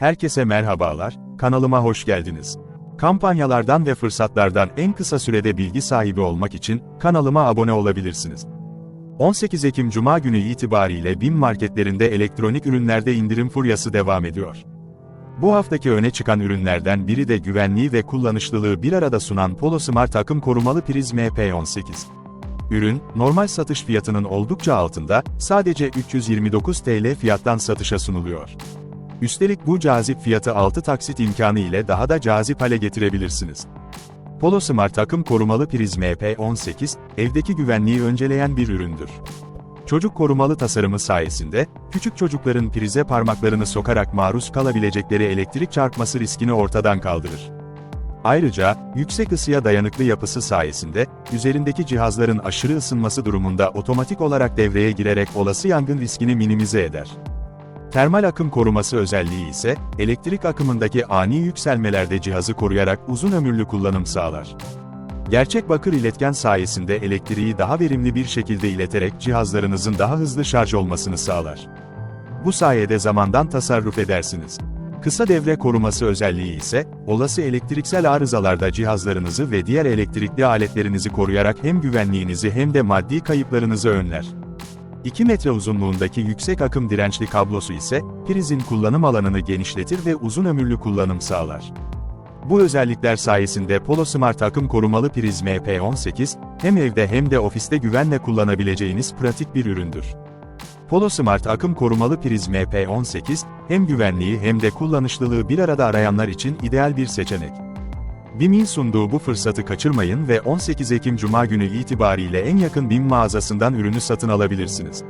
Herkese merhabalar, kanalıma hoş geldiniz. Kampanyalardan ve fırsatlardan en kısa sürede bilgi sahibi olmak için kanalıma abone olabilirsiniz. 18 Ekim Cuma günü itibariyle BİM marketlerinde elektronik ürünlerde indirim furyası devam ediyor. Bu haftaki öne çıkan ürünlerden biri de güvenliği ve kullanışlılığı bir arada sunan Polo Smart akım korumalı priz MP18. Ürün, normal satış fiyatının oldukça altında, sadece 329 TL fiyattan satışa sunuluyor. Üstelik bu cazip fiyatı 6 taksit imkanı ile daha da cazip hale getirebilirsiniz. Polo Smart akım korumalı priz MP18, evdeki güvenliği önceleyen bir üründür. Çocuk korumalı tasarımı sayesinde, küçük çocukların prize parmaklarını sokarak maruz kalabilecekleri elektrik çarpması riskini ortadan kaldırır. Ayrıca, yüksek ısıya dayanıklı yapısı sayesinde, üzerindeki cihazların aşırı ısınması durumunda otomatik olarak devreye girerek olası yangın riskini minimize eder. Termal akım koruması özelliği ise, elektrik akımındaki ani yükselmelerde cihazı koruyarak uzun ömürlü kullanım sağlar. Gerçek bakır iletken sayesinde elektriği daha verimli bir şekilde ileterek cihazlarınızın daha hızlı şarj olmasını sağlar. Bu sayede zamandan tasarruf edersiniz. Kısa devre koruması özelliği ise, olası elektriksel arızalarda cihazlarınızı ve diğer elektrikli aletlerinizi koruyarak hem güvenliğinizi hem de maddi kayıplarınızı önler. 2 metre uzunluğundaki yüksek akım dirençli kablosu ise, prizin kullanım alanını genişletir ve uzun ömürlü kullanım sağlar. Bu özellikler sayesinde Polo Smart akım korumalı priz MP18, hem evde hem de ofiste güvenle kullanabileceğiniz pratik bir üründür. Polo Smart akım korumalı priz MP18, hem güvenliği hem de kullanışlılığı bir arada arayanlar için ideal bir seçenek. BİM'in sunduğu bu fırsatı kaçırmayın ve 18 Ekim Cuma günü itibariyle en yakın BİM mağazasından ürünü satın alabilirsiniz.